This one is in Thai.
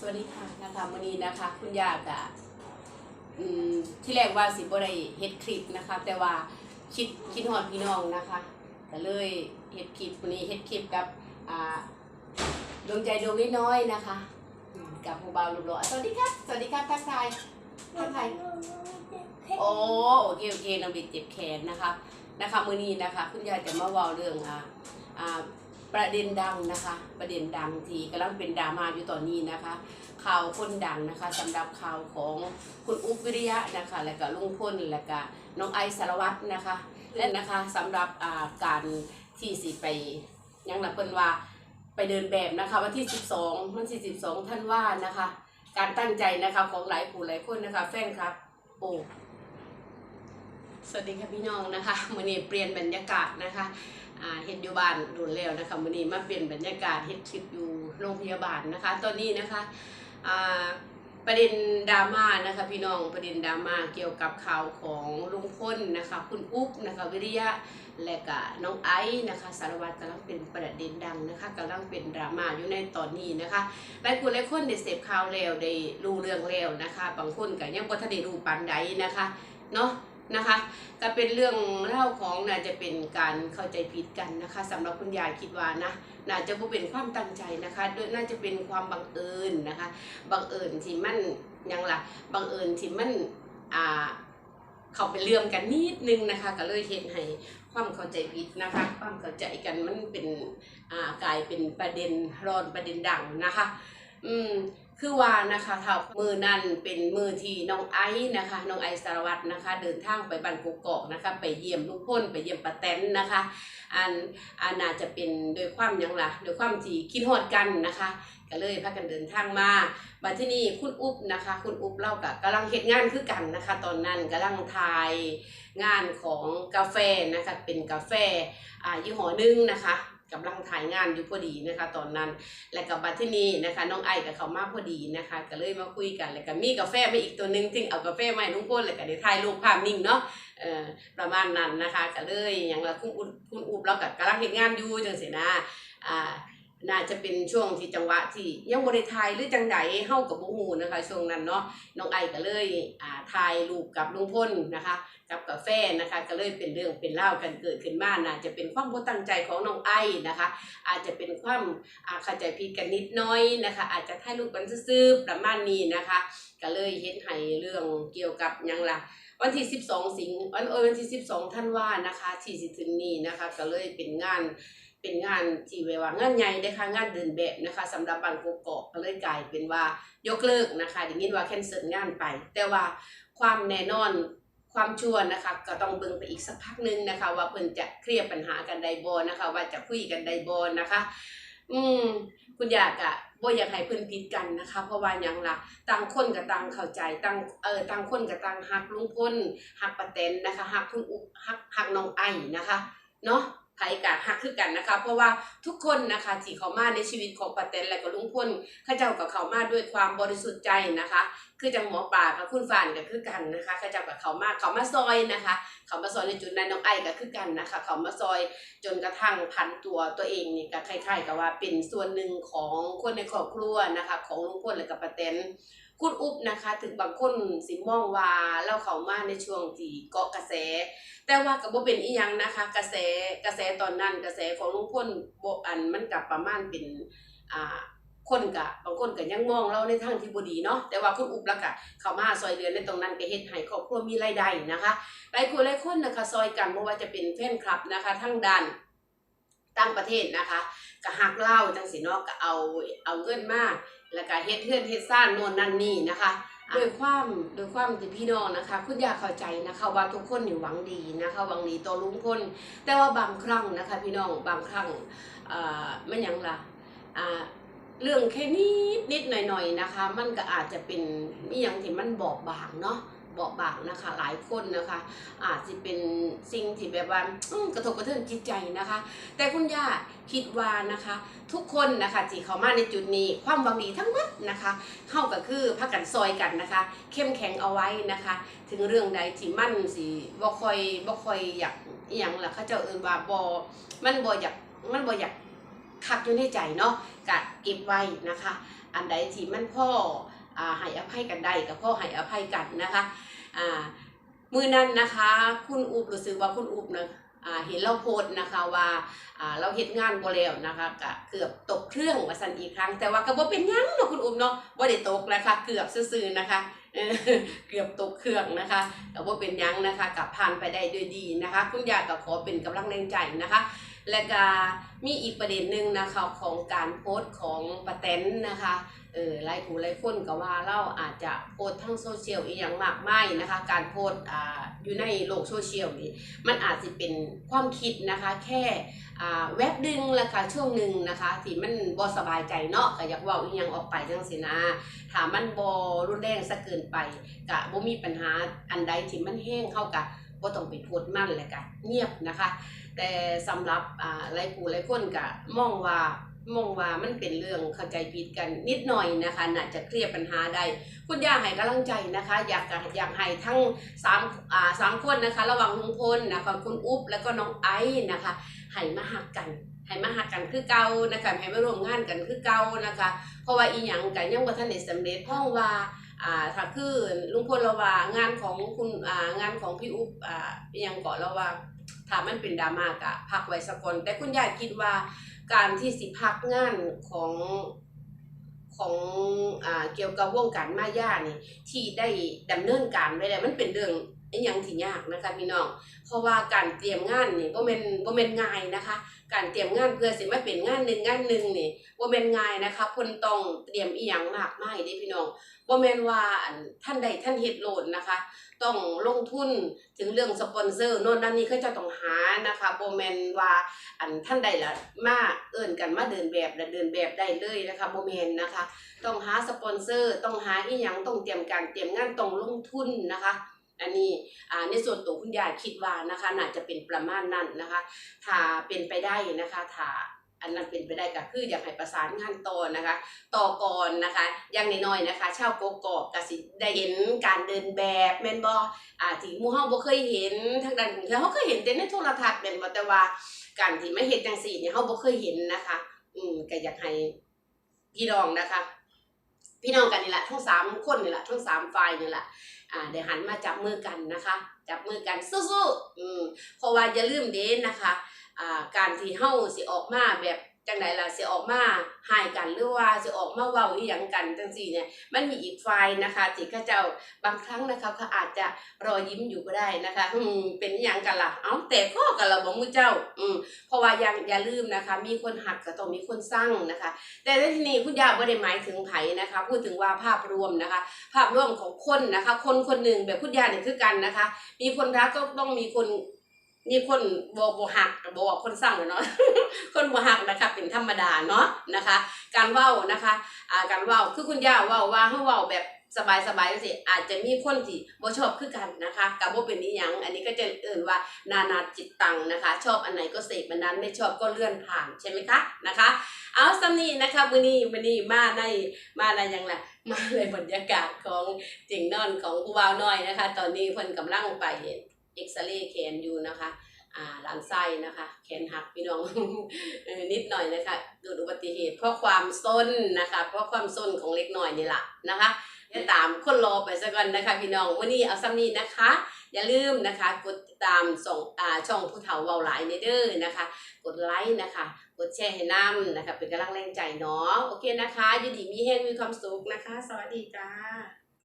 สวัสดีค่ะนะคะวันนี้นะคะ คุณยากะอืมที่แรกว่าสิบ่ได้เฮ็ดคลิปนะคะ แต่ว่าคิดคิดฮอดพี่น้องนะคะก็เลยเฮ็ดคลิปวันนี้เฮ็ดคลิปกับอ่าดวงใจดวงน้อยๆนะคะอืมกับผู้บ่าวรูปหล่อสวัสดีครับสวัสดีครับทักทายทักทายโอ้โอเคโอเคน้องบิดเจ็บแขนนะคะนะคะ มือนี้นะคะ คุณยายจะมาเว่าเรื่องอ่าอ่า ประเด็นดังนะคะ ประเด็นดังที่กำลังเป็นดราม่าอยู่ตอนนี้นะคะ ข่าวคนดังนะคะสำหรับข่าวของคุณอุ๊บวิริยะนะคะ และก็ลุงพลและก็น้องไอสารวัตรนะคะและนะคะสำหรับการที่สิไปยังนับเป็นว่าไปเดินแบบนะคะวันที่ 12วันที่12ท่านว่านะคะ การตั้งใจนะคะของหลายผู้หลายคนนะคะแฟนครับโอ้ สวัสดีค่ะพี่น้องนะคะมื้อนี้เปลี่ยนบรรยากาศนะคะเฮ็ดอยู่บ้านโดนแล้วนะคะมื้อนี้มาเปลี่ยนบรรยากาศเฮ็ดคลิปอยู่โรงพยาบาลนะคะ ตอนนี้นะคะประเด็นดราม่านะคะพี่น้องประเด็นดราม่าเกี่ยวกับข่าวของลุงพลนะคะ คุณอุ๊บนะคะวิริยะและก็น้องไอซ์นะคะสารวัตรกำลังเป็นประเด็นดังนะคะกำลังเป็นดราม่าอยู่ในตอนนี้นะคะหลายคนหลายคนได้เสพข่าวแล้วได้รู้เรื่องแล้วนะคะบางคนก็ยังบ่ทันได้รู้ปานใดนะคะเนาะ นะคะก็เป็นเรื่องเล่าของน่าจะเป็นการเข้าใจผิดกันนะคะสำหรับคุณยายคิดว่านะน่าจะบ่เป็นความตั้งใจนะคะดยน่าจะเป็นความบังเอิญนะคะ บังเอิญที่มันยังล่ะบังเอิญที่มันอ่าเขาไปเลื่อมกันนิดนึงนะคะ ก็เลยเห็นให้ความเข้าใจผิดนะคะ ความเข้าใจกันมันเป็นอ่ากลายเป็นประเด็นร้อนประเด็นดังนะคะ อืม คือว่านะคะถ้ามือนั่นเป็นมือที่น้องไอซ์นะคะน้องไอซ์สารวัตรนะคะ เดินทางไปบ้านกกอกนะคะ ไปเยี่ยมลุงพ่นไปเยี่ยมป้าแตนนะคะ อันอันน่าจะเป็นโดยความยังล่ะโดยความที่คิดฮอดกันนะคะ ก็เลยพากันเดินทางมาบัดที่นี่คุณอุ๊บนะคะ คุณอุ๊บเล่ากับกำลังเฮ็ดงานคือกันนะคะ ตอนนั้นกำลังถ่ายงานของกาแฟนะคะเป็นกาแฟอ่ายี่ห้อหนึงนะคะ กำลังถ่ายงานอยู่พอดีนะคะ ตอนนั้น และกับบัตที่นี่นะคะ น้องไอกับเขามาพอดีนะคะ ก็เลยมาคุยกัน และก็มีกาแฟมาอีกตัวหนึงจึงเอากาแฟมาให้ลุงพลและก็ได้ถ่ายรูปภาพนิ่งเนาะเออประมาณนั้นนะคะ ก็เลยอย่างละคุณอุบคุณอุบเรากับกำลังเห็นงานอยู่จังสีนะอ่า น่าจะเป็นช่วงที่จังหวะที่ยังบ่ได้ถ่ายหรือจังใดเฮากับบ่ฮู้นะคะช่วงนั้นเนาะน้องไอก็เลยอ่าถ่ายรูปกับลุงพลนะคะ กับกาแฟนะคะ ก็เลยเป็นเรื่องเป็นเล่ากันเกิดขึ้นมาน่าจะเป็นความบ่ตั้งใจของน้องไอนะคะ อาจจะเป็นความอาเข้าใจผิดกันนิดน้อยนะคะ อาจจะถ่ายรูปกันซื่อประมาณนี้นะคะ ก็เลยเฮ็ดให้เรื่องเกี่ยวกับยังล่ะวันที่ 12 สิงวันเอยวันที่ 12ท่านว่านะคะที่สิถึงนี้นะคะ ก็เลยเป็นงาน เป็นงานที่เวว่างานใหญ่นะคะงานเดินแบบนะคะสำหรับบานกกอกก็เลยกลายเป็นว่ายกเลิกนะคะได้ยินว่าแคนเซิลงานไป แต่ว่าความแน่นอนความชวร์นะคะก็ต้องเบิ่งไปอีกสักพักหนึงนะคะ ว่าเพิ่นจะเคลียร์ปัญหากันไดบ่นะคะ ว่าจะคุยกันไดบ่นะคะ อืมคุณอยากอะบ่อยากให้เพิ่นผิดกันนะคะ เพราะว่ายังละต่างคนก็ต่างเข้าใจต่างเออต่างคนก็ต่างฮักลุงพลฮักป้าแตนนะคะฮักคุณอุฮักฮักน้องไอนะคะเนาะ ไผก็ฮักคือกันนะคะ เพราะว่าทุกคนนะคะที่เขามาในชีวิตของป้าแตนและก็ลุงพลเขาเจ้าก็เขามาด้วยความบริสุทธิ์ใจนะคะ คือจังหมอปลากับคุณฟานก็คือกันนะคะเขาเจ้าก็เขามาเขามาซอยนะคะ เขามาซอยในจุดนั้นน้องไอ้ก็คือกันนะคะ เขามาซอยจนกระทั่งพันตัวตัวเองนี่ก็คล้ายๆกับว่าเป็นส่วนหนึ่งของคนในครอบครัวนะคะ ของลุงพลและกับป้าแตน คุณอุ๊บนะคะถึงบางคนสิมองว่าเราเข้ามาในช่วงที่เกาะกระแส แต่ว่าก็บ่เป็นอีหยังนะคะ กระแสกระแสตอนนั้น กระแสของลุงพลบ่อันมันกับประมาณเป็นอ่าคนกะบางคนก็ยังมองเราในทางที่บดีเนาะแต่ว่าคุณอุบแล้วก็เข้ามาซอยเรือนในตรงนั้นก็เฮ็ดให้ครอบครัวมีรายได้นะคะหลายคนหลายคนนะคะซอยกันไม่ว่าจะเป็นแฟนคลับนะคะทั้งด้าน ต่างประเทศนะคะก็หักเล่าจังสีเนาะก็เอาเอาเงินมาแล้วก็เฮ็ดเทือนเฮ็ดซ่านโน่นนั่นนี่นะคะโดยความโดยความที่พี่น้องนะคะ คุณอยากเข้าใจนะคะว่าทุกคนนี่หวังดีนะคะหวังดีต่อลุงพลแต่ว่าบางครั้งนะคะ พี่น้องบางครั้งเอ่อมันหยังล่ะอ่าเรื่องแค่นิดนิดหน่อยหน่อยๆนะคะ มันก็อาจจะเป็นนี่ยังที่มันบอบบางเนาะ บอบางนะคะ หลายคนนะคะ อาจจะเป็นสิ่งที่แบบว่ากระทบกระเทือนจิตใจนะคะ แต่คุณย่าคิดว่านะคะ ทุกคนนะคะที่เขามาในจุดนี้ความหวังดีทั้งหมดนะคะเข้าก็คือพักกันซอยกันนะคะ เข้มแข็งเอาไว้นะคะ ถึงเรื่องใดที่มั่นสิบ่ค่อยบ่ค่อยอยากอหยังล่ะเขาเจ้าเอินว่าบ่มันบ่อยากมันบ่อยากคักอยู่ในใจเนาะกะเก็บไว้นะคะ อันใดที่มันพ่อ ให้อภัยกันได้กับพ่อให้อภัยกันนะคะอ่ามือนั้นนะคะคุณอุบรู้สึกว่าคุณอุบนะอ่าเห็นเราโพสนะคะว่าอ่าเราเฮ็ดงานบ่แล้วนะคะกะเกือบตกเครื่องวันอีกครั้ง แต่ว่าก็บ่เป็นยังเนาะคุณอุบเนาะบ่ได้ตกนะคะเกือบซื่อๆนะคะเกือบตกเครื่องนะคะแต่ว่าเป็นยังนะคะกับผ่านไปได้ด้วยดีนะคะ คุณยายก็ขอเป็นกำลังแรงใจนะคะ และก็มีอีกประเด็นหนึ่งนะคะของการโพสต์ของปาแตนนะคะเออหลายผู้หลายคนก็ว่าเราอาจจะโพสทั้งโซเชียลอีกอย่างมากมายนะคะ การโพสอ่าอยู่ในโลกโซเชียลนี่มันอาจจะเป็นความคิดนะคะ แค่อ่าแวบดึงละค่ะช่วงหนึ่งนะคะที่มันบ่สบายใจเนาะก็อยากว่าอีหยังออกไปจังซี่นะถามมันบ่รุนแรงซะเกินไปกะบ่มีปัญหาอันใดที่มันแห้งเข้ากะบ่ต้องไปโพดมันแหละกะเงียบนะคะ แต่สำหรับอ่าหลายผู้หลายคนกะมองว่า มองว่ามันเป็นเรื่องเข้าใจผิดกันนิดหน่อยนะคะน่าจะเคลียร์ปัญหาได้คุณย่าให้กำลังใจนะคะ อยากอยากให้ทั้งสามอ่าสามคนนะคะ ระหว่างลุงพลนะคะคุณอุ๊บแล้วก็น้องไอซ์นะคะให้มาหักกันให้มาหักกันคือเก่านะคะให้มาร่วมงานกันคือเก่านะคะ เพราะว่าอีหยังกันยังบ่ทันได้สำเร็จเพราะว่าอ่าถ้าคือลุงพลราว่างานของคุณอ่างานของพี่อุ๊บอ่าอีหยังเกาะราว่าถ้ามันเป็นดราม่ากะพักไว้สักคนแต่คุณยายคิดว่า การที่สิพักงานของของอ่าเกี่ยวกับวงการมายานี่ที่ได้ดำเนินการไว้แล้วมันเป็นเรื่อง อีหยังที่ยากนะคะพี่น้อง เพราะว่าการเตรียมงานนี่บ่แม่นบ่แม่นง่ายนะคะ การเตรียมงานเพื่อสิมาเป็นงานหนึ่งงานหนึ่งนี่ว่าแม่นง่ายนะคะเพิ่นต้องเตรียมอีหยังมากมายเด้พี่น้องบ่แม่นว่าท่านใดท่านเฮ็ดโหลดนะคะ ต้องลงทุนถึงเรื่องสปอนเซอร์โน่นนั่นนี่เขาจะต้องหานะคะบ่แม่นว่าอันท่านใดละมาเอิ้นกันมาเดินแบบและเดินแบบได้เลยนะคะบ่แม่นนะคะ ต้องหาสปอนเซอร์ต้องหาอีหยังต้องเตรียมการเตรียมงานต้องลงทุนนะคะ อันนี้อ่าในส่วนตัวคุณยายคิดว่านะคะน่าจะเป็นประมาณนั้นนะคะถ้าเป็นไปได้นะคะถ้าอันนั้นเป็นไปได้ก็คืออยากให้ประสานงานต่อนะคะ ต่อก่อนนะคะอย่างน้อยๆนะคะชาวกกอกก็สิได้เห็นการเดินแบบแมนบอ่าที่มู่เฮาบ่เคยเห็นทางด้านของเธอเฮาเคยเห็นแต่ในโทรทัศน์แมนบ่แต่ว่าการที่ไมาเฮ็ดจังซี่เนี่ยเฮาบ่เคยเห็นนะคะ อืมก็อยากให้พี่น้องนะคะ พี่น้องกันนี่แหละทั้งสามคนนี่แหละทั้งสามฝ่ายนี่แหละอ่าเดี๋ยวหันมาจับมือกันนะคะ จับมือกันสู้ๆอืมเพราะว่าอย่าลืมเด้นะคะอ่าการที่เฮ้าสิออกมาแบบ จังไดล่ะสิออกมาหายกันหรือว่าสิออกมาเว้าอีหยังกันจังซี่เนี่ยมันมีอีกฝ่ายนะคะที่เขาเจ้าบางครั้งนะคะเขาอาจจะรอยิ้มอยู่ก็ได้นะคะอืมเป็นอีหยังกันล่ะเอ้าแต่ข้อกันละบ่มือเจ้าอืมเพราะว่ายังอย่าลืมนะคะ มีคนหักก็ต้องมีคนสร้างนะคะ แต่ในที่นี้คุณยาบ่ได้หมายถึงไผนะคะ พูดถึงว่าภาพรวมนะคะ ภาพรวมของคนนะคะ คนคนหนึ่งแบบคุณยาเนี่ยคือกันนะคะ มีคนรักก็ต้องมีคน มีคนบอบหักบว่าคนสร้างเนาะคนบหักนะคะเป็นธรรมดาเนาะนะคะ การว้านะคะอ่าการว้าคือคุณย่าว้าว่าเฮาว้าแบบสบายสบายๆจังซี่อาจจะมีคนที่บ่ชอบคือกันนะคะกับบ่เป็นอีหยัง อันนี้ก็จะเอิ่นว่านานาจิตตังนะคะ ชอบอันไหนก็เสพมันนั้นไม่ชอบก็เลื่อนผ่านใช่ไหมคะนะคะ เอาสำนี้นะคะมื้อนี้มื้อนี้มาในมาในยังล่ะมาในบรรยากาศของจิงนอนของผู้บ่าวน้อยนะคะ ตอนนี้เพิ่นกำลังไปเเอ็กซเรย์แขนอยู่นะคะอ่าหลานไส้นะคะ แขนหักพี่น้อง นิดหน่อยนะคะเกิดอุบัติเหตุเพราะความซนนะคะ เพราะความซนของเล็กหน้อยนี่แหละนะคะเดี๋ยวตามคนรอไปสักก่อนนะคะ พี่น้องวันนี้เอาซ้ำนี้นะคะ อย่าลืมนะคะกดติดตามส่งอ่าช่องผู้เฒ่าเวาหลายในเด้อนะคะ กดไลค์นะคะ กดแชร์ให้น้ำนะคะ เป็นกำลังแรงใจเนาะโอเคนะคะยินดีมีแห้งมีความสุขนะคะ สวัสดีจ้า